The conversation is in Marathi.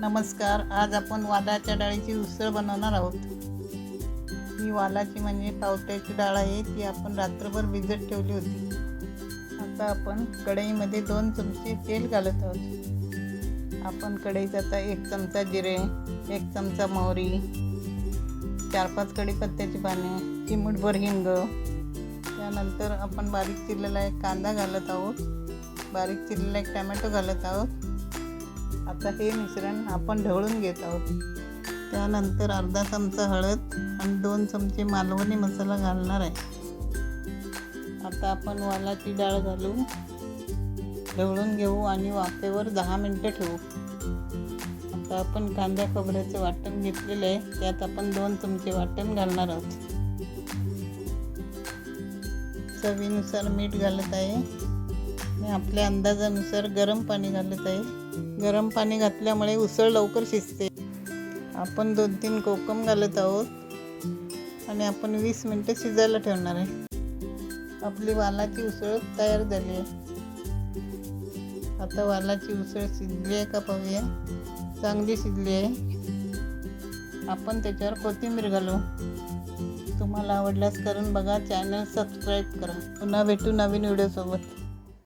नमस्कार आज आपण वालाच्या डाळीची उसळ बनवणार आहोत. ही वालाची म्हणजे पावट्याची डाळ आहे ती आपण रात्रभर भिजत ठेवली होती. आता आपण कढईमध्ये दोन चमचे तेल घालत आहोत. आपण कढईत आता एक चमचा जिरे एक चमचा मोहरी चार पाच कढीपत्त्याची पाने चिमूटभर हिंग. त्यानंतर आपण बारीक चिरलेला एक कांदा घालत आहोत. बारीक चिरलेला एक टमॅटो घालत आहोत. आता हे मिश्रण आपण ढवळून घेत आहोत. त्यानंतर अर्धा चमचा हळद आणि दोन चमचे मालवणी मसाला घालणार आहे. आता आपण वालाची डाळ घालू ढवळून घेऊ आणि वाफेवर दहा मिनटं ठेवू. आता आपण कांदा खोबऱ्याचं वाटण घेतलेलं आहे. त्यात आपण दोन चमचे वाटण घालणार आहोत. चवीनुसार मीठ घालत आहे. आणि आपल्या अंदाजानुसार गरम पाणी घालत आहे. गरम पाणी घातल्यामुळे उसळ लवकर शिजते. आपण दोन तीन कोकम घालत आहोत आणि आपण वीस मिनटं शिजायला ठेवणार आहे. आपली वालाची उसळ तयार झाली आहे. आता वालाची उसळ शिजली आहे का पाहूया. चांगली शिजली आहे. आपण त्याच्यावर कोथिंबीर घालू. तुम्हाला आवडल्यास करून बघा. चॅनल सबस्क्राईब करा. पुन्हा भेटू नवीन व्हिडिओसोबत.